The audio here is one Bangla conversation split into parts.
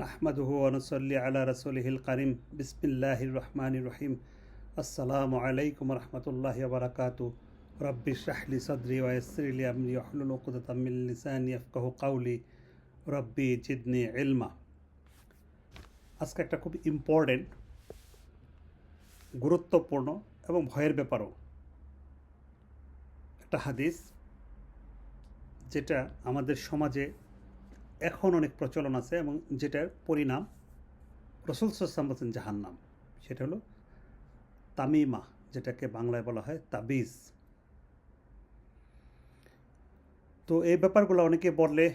নাহমাদুহু অনুসল্লি আলা রসুলহিল করিম বিসমিল্লাহির রহমানির রহিম আসসালামু আলাইকুম রহমতুল্লাহ বারাকাতু রব্বি শাহলি সদরি ওয়াসরিলি আমরি ওহলুল উকদাতাম মিন লিসানি ইয়াফকাহু কাউলি রব্বি জিদনি ইলমা আজকে একটা খুব ইম্পর্টেন্ট গুরুত্বপূর্ণ এবং ভয়ের ব্যাপারও একটা হাদিস, যেটা আমাদের সমাজে এখন অনেক প্রচলন আছে এবং যেটার পরিণাম রসুল সাল্লাম বলছেন জাহান্নাম। সেটা হলো তামিমা, যেটাকে বাংলায় বলা হয় তাবিজ। তো এই ব্যাপারগুলো অনেকে বলে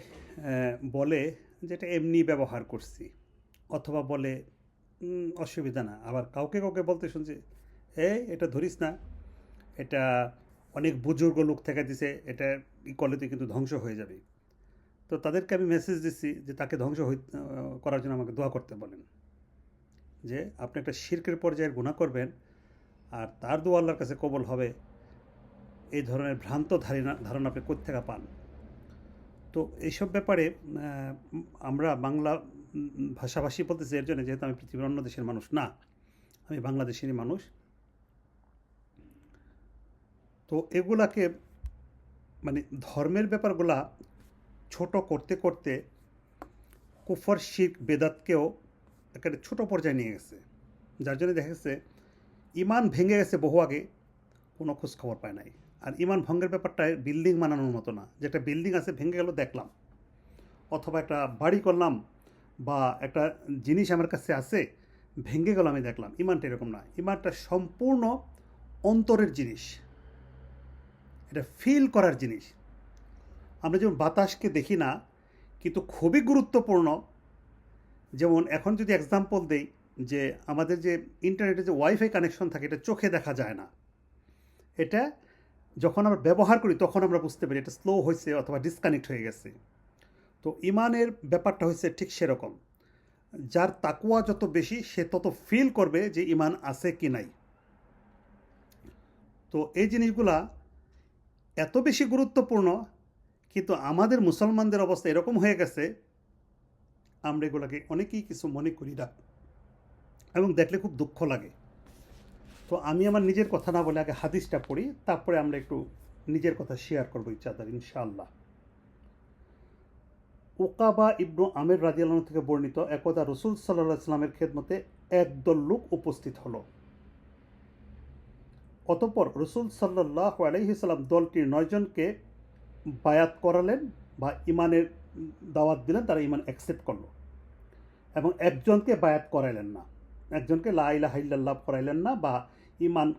বলে যেটা এমনি ব্যবহার করছি, অথবা বলে অসুবিধা না। আবার কাউকে কাউকে বলতে শুনছি, এই, এটা ধরিস না, এটা অনেক বুজুর্গ লোক থেকে দিছে, এটা ই করলে কিন্তু ধ্বংস হয়ে যাবে। তো তাদেরকে আমি মেসেজ দিচ্ছি যে তাকে ধ্বংস হই করার জন্য আমাকে দোয়া করতে বলেন। যে আপনি একটা শির্কের পর্যায়ের গুণা করবেন আর তার দোয়া আল্লাহর কাছে কবল হবে। এই ধরনের ভ্রান্ত ধারণা ধারণা আপনি কোথেকে পান? তো এইসব ব্যাপারে আমরা বাংলা ভাষাভাষী বলতেছি, এর জন্য যেহেতু আমি পৃথিবীর অন্য দেশের মানুষ না, আমি বাংলাদেশেরই মানুষ। তো এগুলাকে মানে ধর্মের ব্যাপারগুলা ছোট করতে করতে কুফর শিখ বেদাতকেও একটা ছোট পর্যায়ে নিয়ে গেছে। যার জন্য দেখা গেছে ইমান ভেঙে গেছে বহু আগে, কোনো খোঁজ খবর পায় নাই। আর ইমান ভঙ্গের ব্যাপারটা বিল্ডিং বানানোর মতো না। যেটা বিল্ডিং আছে, ভেঙে গেল, দেখলাম। অথবা একটা বাড়ি করলাম, বা একটা জিনিস আমার কাছে আছে, ভেঙে গেল, আমি দেখলাম। ইমানটা এরকম না। ইমানটা সম্পূর্ণ অন্তরের জিনিস। এটা ফিল করার জিনিস। আমরা যেমন বাতাসকে দেখি না, কিন্তু খুবই গুরুত্বপূর্ণ। যেমন এখন যদি এক্সাম্পল দেই যে আমাদের যে ইন্টারনেটে যে ওয়াইফাই কানেকশন থাকে, এটা চোখে দেখা যায় না। এটা যখন আমরা ব্যবহার করি, তখন আমরা বুঝতে পারি এটা স্লো হয়েছে অথবা ডিসকানেক্ট হয়ে গেছে। তো ইমানের ব্যাপারটা হয়েছে ঠিক সেরকম। যার তাকুয়া যত বেশি, সে তত ফিল করবে যে ইমান আছে কি নাই। তো এই জিনিসগুলা এত বেশি গুরুত্বপূর্ণ কিন্তু আমাদের মুসলমানদের অবস্থা এরকম হয়ে গেছে, আমরা এগুলোকে অনেকেই কিছু মনে করি না এবং দেখলে খুব দুঃখ লাগে। তো আমি আমার নিজের কথা না বলে আগে হাদিসটা পড়ি, তারপরে আমরা একটু নিজের কথা শেয়ার করব ইচ্ছাদার ইনশাআল্লাহ। ওকাবা ইবনু আমের রাজিয়ালন থেকে বর্ণিত, একদা রসুল সাল্লাহ ইসলামের খেদমতে একদল লোক উপস্থিত হলো। অতঃপর রসুল সাল্লাহ আলহিসাল্লাম দলটির নয়জনকে বায়াত করালেন বা ইমানের দাওয়াত দিলেন, তারা ইমান অ্যাকসেপ্ট করল। এবং একজনকে বায়াত করাইলেন না। একজনকে লা ইলাহা ইল্লাল্লাহ করাইলেন না বা ইমান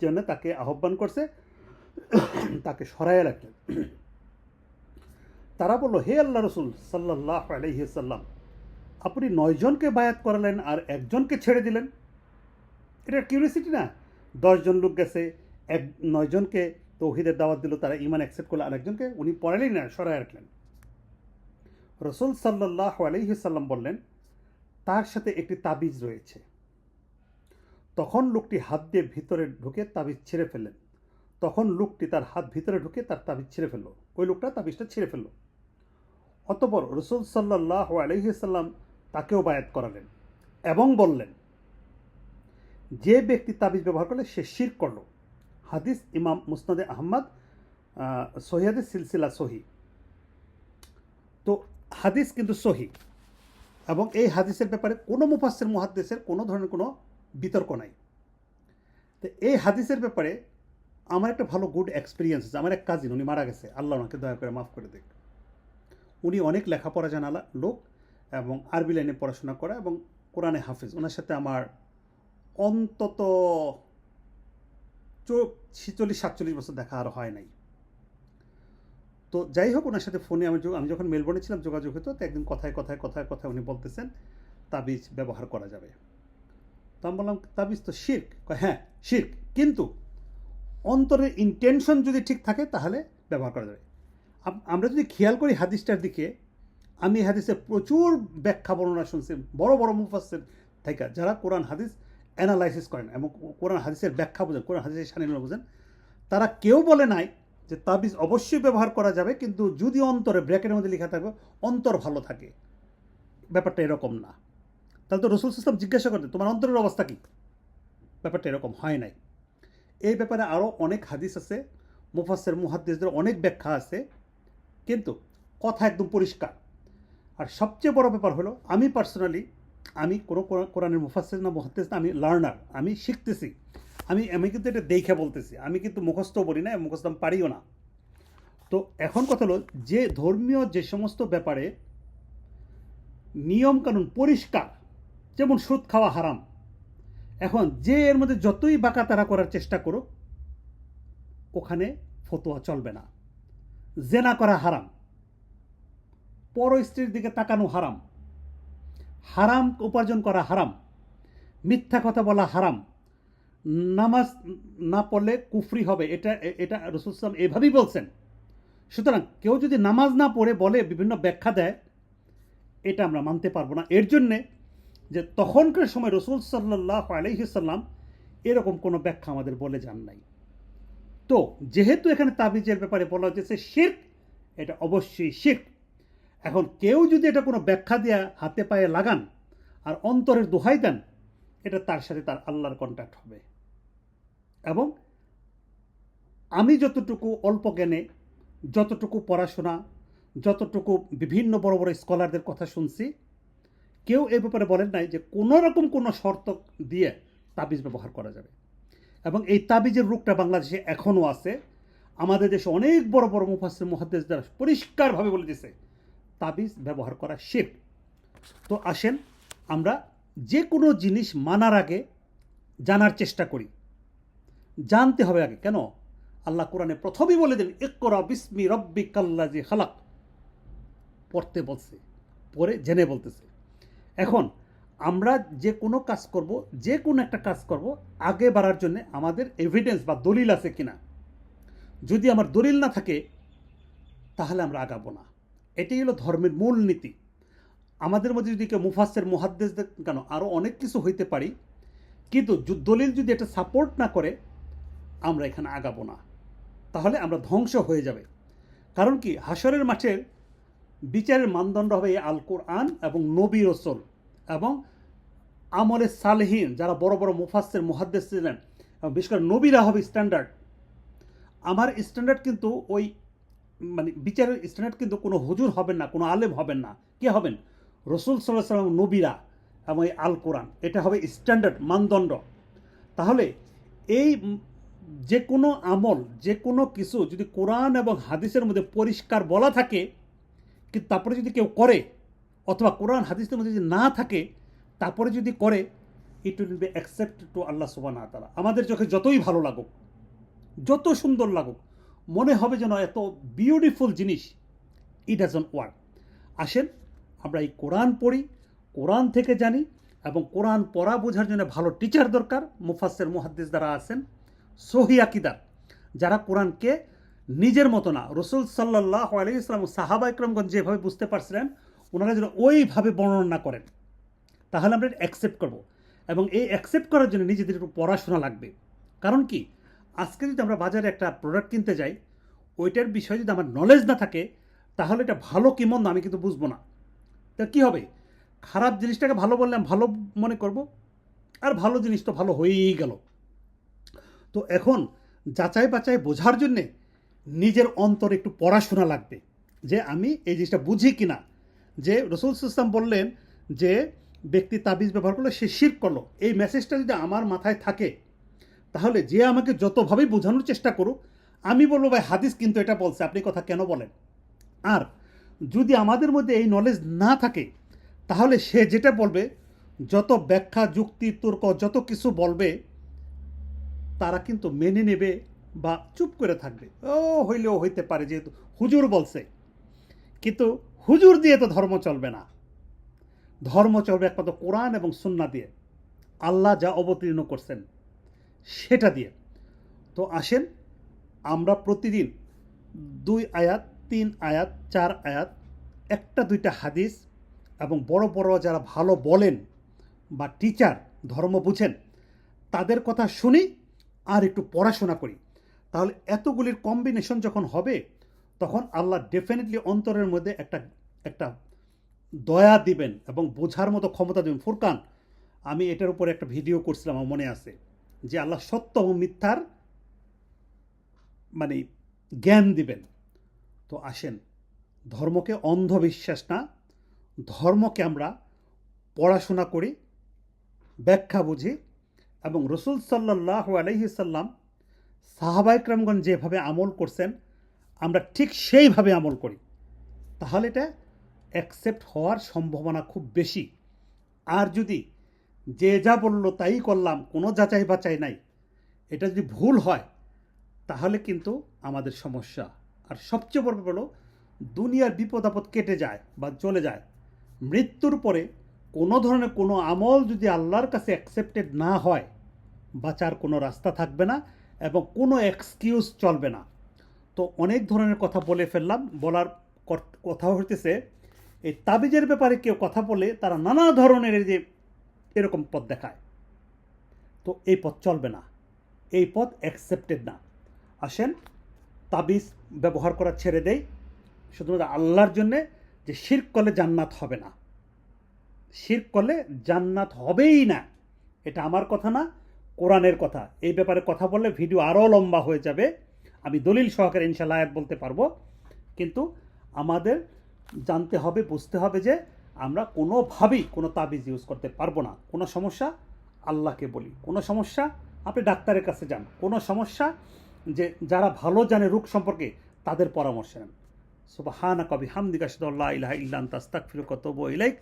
জন্য তাকে আহ্বান করছে, তাকে সরাইয়া রাখলেন। তারা বলল, হে আল্লাহ রসুল সাল্লাহ আলহিসাল্লাম আপনি নয়জনকে বায়াত করালেন আর একজনকে ছেড়ে দিলেন? এটা কিউরিয়াসিটি না। দশজন লোক গেছে, এক নয়জনকে তৌহিদের দাওয়াত দিল, তারা ইমান অ্যাকসেপ্ট করল। আর একজনকে উনি পড়ালেই না সরাই রাখলেন। রসুল সাল্লাহ আলহিসাল্লাম বললেন, তার সাথে একটি তাবিজ রয়েছে। তখন লোকটি হাত দিয়ে ভিতরে ঢুকে তাবিজ ছিঁড়ে ফেললেন। তখন লোকটি তার হাত ভিতরে ঢুকে তার তাবিজ ছিঁড়ে ফেলল। ওই লোকটা তাবিজটা ছিঁড়ে ফেলল। অতপর রসুল সাল্লাহ আলহিসাল্লাম তাকেও বায়াত করালেন এবং বললেন, যে ব্যক্তি তাবিজ ব্যবহার করলে সে শির করল। হাদিস ইমাম মুসনাদে আহমদ সহিয়াদের সিলসিলা সহি। তো হাদিস কিন্তু সহি এবং এই হাদিসের ব্যাপারে কোনো মুফাসের মুহাদ্দেসের কোনো ধরনের কোনো বিতর্ক নাই। তো এই হাদিসের ব্যাপারে আমার একটা ভালো গুড এক্সপিরিয়েন্স আছে। আমার এক কাজিন উনি মারা গেছে। আল্লাহ ওনাকে দয়া করে মাফ করে দেখ উনি অনেক লেখাপড়া জানা লোক এবং আরবি লাইনে পড়াশোনা করা এবং কোরআনে হাফিজ। ওনার সাথে আমার অন্তত ছিচল্লিশ, সাতচল্লিশ বছর দেখা আর হয় নাই। তো যাই হোক, ওনার সাথে ফোনে আমি আমি যখন মেলবোর্নে ছিলাম, যোগাযোগ হতো, তো একদিন কথায় কথায় কথায় কথায় উনি বলতেছেন, তাবিজ ব্যবহার করা যাবে। তো আমি বললাম, তাবিজ তো শির্ক। হ্যাঁ শির্ক। কিন্তু অন্তরের ইন্টেনশন যদি ঠিক থাকে, তাহলে ব্যবহার করা যাবে। আমরা যদি খেয়াল করি হাদিসটার দিকে, আমি হাদিসে প্রচুর ব্যাখ্যা বর্ণনা শুনছি, বড় বড় মুফাসের থেকে যারা কোরআন, হাদিস অ্যানালাইসিস করেন এবং কোরআন হাদিসের ব্যাখ্যা বোঝেন, কোরআন হাদিসের সানিল বোঝেন। তারা কেউ বলে নাই যে তাবিজ অবশ্যই ব্যবহার করা যাবে, কিন্তু যদি অন্তরে ব্র্যাকেটের মধ্যে লেখা থাকবে, অন্তর ভালো থাকে। ব্যাপারটা এরকম না। তাহলে তো রসুল ইসলাম জিজ্ঞাসা করতে তোমার অন্তরের অবস্থা কী? ব্যাপারটা এরকম হয় নাই। এই ব্যাপারে আরও অনেক হাদিস আছে মুফাসের মুহাদ্দিসদের অনেক ব্যাখ্যা আছে, কিন্তু কথা একদম পরিষ্কার। আর সবচেয়ে বড় ব্যাপার হলো, আমি পার্সোনালি আমি কোনো কোরআ- কোরআনের মুফাসির না মুহাদ্দিস না, আমি লার্নার আমি শিখতেছি। আমি আমি কিন্তু এটা দেখে বলতেছি। আমি কিন্তু মুখস্থ বলি না, মুখস্থ আমি পারিও না। তো এখন কথা হলো, যে ধর্মীয় যে সমস্ত ব্যাপারে নিয়মকানুন পরিষ্কার, যেমন সুদ খাওয়া হারাম, এখন যে এর মধ্যে যতই বাঁকা তারা করার চেষ্টা করুক, ওখানে ফতোয়া চলবে না। জেনা করা হারাম। পর স্ত্রীর দিকে তাকানো হারাম। হারাম, উপার্জন করা হারাম। মিথ্যা কথা বলা হারাম। নামাজ না পড়লে কুফরি হবে, এটা এটা রসুল ইসলাম এভাবেই বলছেন। সুতরাং কেউ যদি নামাজ না পড়ে, বলে, বিভিন্ন ব্যাখ্যা দেয়, এটা আমরা মানতে পারব না। এর জন্যে যে তখনকার সময় রসুল সাল্লাহ আলহিসাল্লাম এরকম কোনো ব্যাখ্যা আমাদের বলে যান নাই। তো, যেহেতু এখানে তাবিজের ব্যাপারে বলা হচ্ছে শির্ক, এটা অবশ্যই শির্ক। এখন কেউ যদি এটা কোনো ব্যাখ্যা দেয়া হাতে পায়ে লাগান আর অন্তরের দোহাই দেন, এটা তার সাথে তার আল্লাহর কন্ট্যাক্ট হবে। এবং আমি যতটুকু অল্প জ্ঞানে, যতটুকু পড়াশোনা, যতটুকু বিভিন্ন বড় বড় স্কলারদের কথা শুনছি, কেউ এই ব্যাপারে বলেন নাই যে কোনো রকম কোনো শর্ত দিয়ে তাবিজ ব্যবহার করা যাবে। এবং এই তাবিজের রূপটা বাংলাদেশে এখনও আছে। আমাদের দেশে অনেক বড় বড় মুফাসির মুহাদ্দেশ দ্বারা পরিষ্কারভাবে বলে দিছে তাবিজ ব্যবহার করা শিখ তো আসেন আমরা যে কোনো জিনিস মানার আগে জানার চেষ্টা করি। জানতে হবে আগে। কেন? আল্লাহ কোরআনে প্রথমেই বলে দেন, ইকরা বিসমি রব্বি কাল্লাজি খালাক। পড়তে বলছে পরে জেনে বলতেছে। এখন আমরা যে কোনো কাজ করব যে কোনো একটা কাজ করব, আগে বাড়ার জন্য আমাদের এভিডেন্স বা দলিল আছে কিনা? যদি আমার দলিল না থাকে, তাহলে আমরা আগাবো না। এটাই হলো ধর্মের মূল নীতি। আমাদের মধ্যে যদি কেউ মুফাসের মুহাদ্দেস কেন আরও অনেক কিছু হইতে পারি, কিন্তু দলিল যদি এটা সাপোর্ট না করে, আমরা এখানে আগাবো না। তাহলে আমরা ধ্বংস হয়ে যাবে। কারণ কি? হাসরের মাঠের বিচারের মানদণ্ড হবে এই আল কোরআন এবং নবী রসল এবং আমলে সালেহীন যারা বড় বড় মুফাসের মুহাদ্দেস ছিলেন বিশেষ করে নবীরা হবে স্ট্যান্ডার্ড আমার স্ট্যান্ডার্ড কিন্তু ওই মানে বিচারের স্ট্যান্ডার্ড কিন্তু কোনো হুজুর হবেন না, কোনো আলেম হবেন না। কে হবেন? রসুল সাল্লাহ সাল্লাম নবীরা এবং এই আল কোরআন। এটা হবে স্ট্যান্ডার্ড মানদণ্ড। তাহলে এই যে কোনো আমল, যে কোনো কিছু যদি কোরআন এবং হাদিসের মধ্যে পরিষ্কার বলা থাকে কিন্তু তারপরে যদি কেউ করে, অথবা কোরআন, হাদিসের মধ্যে যদি না থাকে, তারপরে যদি করে it will be accept to আল্লাহ সুবান তালা আমাদের চোখে যতই ভালো লাগুক, যত সুন্দর লাগুক মনে হবে যেন এত বিউটিফুল জিনিস ইট ডাজন ওয়ার্ক আসেন, আমরা এই কোরআন পড়ি, কোরআন থেকে জানি এবং কোরআন পড়া বোঝার জন্য ভালো টিচার দরকার মুফাসের মুহাদ্দিস দ্বারা আছেন, সহি আকিদার। যারা কোরআনকে নিজের মতো না, রসুল সাল্লাহ আলী ইসলাম সাহাবা ইকরমগঞ্জ যেভাবে বুঝতে পারছিলেন, ওনারা যেন ওইভাবে বর্ণনা করেন। তাহলে আমরা অ্যাকসেপ্ট করব। এবং এই অ্যাকসেপ্ট করার জন্য নিজেদের একটু পড়াশোনা লাগবে। কারণ কি? আজকে যদি আমরা বাজারে একটা প্রোডাক্ট কিনতে যাই, ওইটার বিষয়ে যদি আমার নলেজ না থাকে, তাহলে এটা ভালো কি মন্দ আমি কিন্তু বুঝব না। তা কী হবে? খারাপ জিনিসটাকে ভালো বললে আমি ভালো মনে করব, আর ভালো জিনিস তো ভালো হয়েই গেল। তো এখন যাচাই বাছাই বোঝার জন্যে নিজের অন্তরে একটু পড়াশোনা লাগবে, যে আমি এই জিনিসটা বুঝি কিনা। যে রসুল ইসলাম বললেন যে, ব্যক্তি তাবিজ ব্যবহার করল সে শির করল। এই মেসেজটা যদি আমার মাথায় থাকে তাহলে যে আমাকে যতভাবেই বোঝানোর চেষ্টা করুক, আমি বলব, ভাই, হাদিস কিন্তু এটা বলছে, আপনি কথা কেন বলেন? আর যদি আমাদের মধ্যে এই নলেজ না থাকে, তাহলে সে যেটা বলবে, যত ব্যাখ্যা, যুক্তি, তর্ক, যত কিছু বলবে, তারা কিন্তু মেনে নেবে বা চুপ করে থাকবে। ও, হইলেও হইতে পারে যেহেতু হুজুর বলছে। কিন্তু হুজুর দিয়ে তো ধর্ম চলবে না। ধর্ম চলবে একমাত্র কোরআন এবং সুন্না দিয়ে। আল্লাহ যা অবতীর্ণ করছেন সেটা দিয়ে। তো আসেন, আমরা প্রতিদিন দুই আয়াত, তিন আয়াত, চার আয়াত, একটা দুইটা হাদিস এবং বড় বড় যারা ভালো বলেন বা টিচার ধর্ম বুঝেন, তাদের কথা শুনি আর একটু পড়াশোনা করি। তাহলে এতগুলির কম্বিনেশন যখন হবে, তখন আল্লাহ ডেফিনেটলি অন্তরের মধ্যে একটা একটা দয়া দিবেন এবং বোঝার মতো ক্ষমতা দেবেন। ফুরকান, আমি এটার উপরে একটা ভিডিও করছিলাম, আমার মনে আছে। যে আল্লাহ সত্য এবং মিথ্যার মানে জ্ঞান দিবেন। তো আসেন, ধর্মকে অন্ধবিশ্বাস না, ধর্মকে আমরা পড়াশোনা করি, ব্যাখ্যা বুঝি এবং রসুল সাল্লাহ আলহিসাল্লাম সাহাবাইকরামগণ যেভাবে আমল করছেন, আমরা ঠিক সেইভাবে আমল করি। তাহলে এটা অ্যাকসেপ্ট হওয়ার সম্ভাবনা খুব বেশি। আর যদি যে যা বলল তাই করলাম, কোনো যাচাই বাচাই নাই। এটা যদি ভুল হয়, তাহলে কিন্তু আমাদের সমস্যা। আর সবচেয়ে বড় হলো, দুনিয়ার বিপদ আপদ কেটে যায় বা চলে যায়। মৃত্যুর পরে কোনো ধরনের কোনো আমল যদি আল্লাহর কাছে অ্যাকসেপ্টেড না হয়, বাঁচার কোনো রাস্তা থাকবে না এবং কোনো এক্সকিউজ চলবে না। তো অনেক ধরনের কথা বলে ফেললাম। বলার কথা হইতেছে, এই তাবিজের ব্যাপারে কেউ কথা বলে তারা নানা ধরনের যে এরকম পথ দেখায়। তো এই পথ চলবে না। এই পথ অ্যাকসেপ্টেড না। আসেন, তাবিজ ব্যবহার করা ছেড়ে দেই। শুধুমাত্র আল্লাহর জন্যে যে শির্ক করলে জান্নাত হবে না। শির্ক করলে জান্নাত হবেই না। এটা আমার কথা না, কোরআনের কথা। এই ব্যাপারে কথা বললে ভিডিও আরও লম্বা হয়ে যাবে। আমি দলিল সহকারে ইনশাল্লাহ বলতে পারব। কিন্তু আমাদের জানতে হবে, বুঝতে হবে যে আমরা কোনোভাবেই কোনো তাবিজ ইউজ করতে পারব না। কোনো সমস্যা? আল্লাহকে বলি। কোনো সমস্যা? আপনি ডাক্তারের কাছে যান। কোনো সমস্যা? যে যারা ভালো জানে রোগ সম্পর্কে, তাদের পরামর্শ নেন। সুবাহানা কবি হামদিকা শুদুল্লাহ ইলাহা ইল্লান তাস্তাক ইলাইক।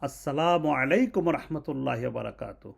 আসসালামু আলাইকুম রহমতুল্লাহ বারাকাতু